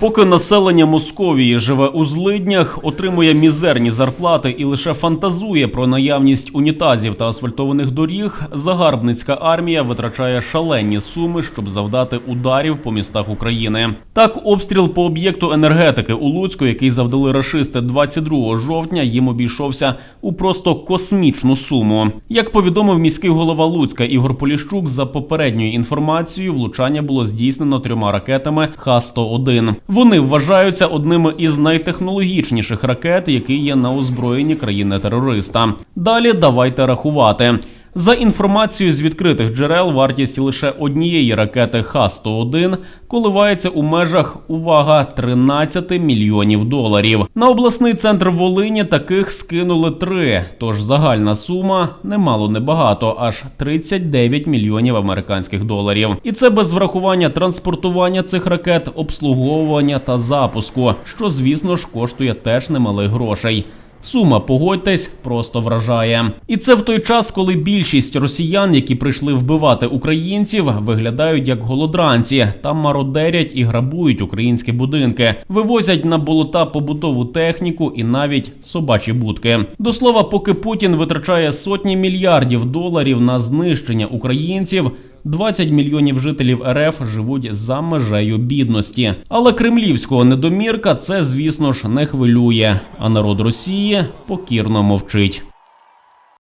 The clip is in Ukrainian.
Поки населення Московії живе у злиднях, отримує мізерні зарплати і лише фантазує про наявність унітазів та асфальтованих доріг, загарбницька армія витрачає шалені суми, щоб завдати ударів по містах України. Так, обстріл по об'єкту енергетики у Луцьку, який завдали рашисти 22 жовтня, їм обійшовся у просто космічну суму. Як повідомив міський голова Луцька Ігор Поліщук, за попередньою інформацією, влучання було здійснено трьома ракетами Х-101. Вони вважаються одними із найтехнологічніших ракет, які є на озброєнні країни-терориста. Далі давайте рахувати. За інформацією з відкритих джерел, вартість лише однієї ракети Х-101 коливається у межах увага 13 мільйонів доларів. На обласний центр Волині таких скинули три. Тож загальна сума немало небагато, аж 39 мільйонів американських доларів. І це без врахування транспортування цих ракет, обслуговування та запуску, що звісно ж коштує теж немалих грошей. Сума, погодьтесь, просто вражає. І це в той час, коли більшість росіян, які прийшли вбивати українців, виглядають як голодранці, там мародерять і грабують українські будинки, вивозять на болота побутову техніку і навіть собачі будки. До слова, поки Путін витрачає сотні мільярдів доларів на знищення українців. 20 мільйонів жителів РФ живуть за межею бідності. Але кремлівського недомірка це, звісно ж, не хвилює. А народ Росії покірно мовчить.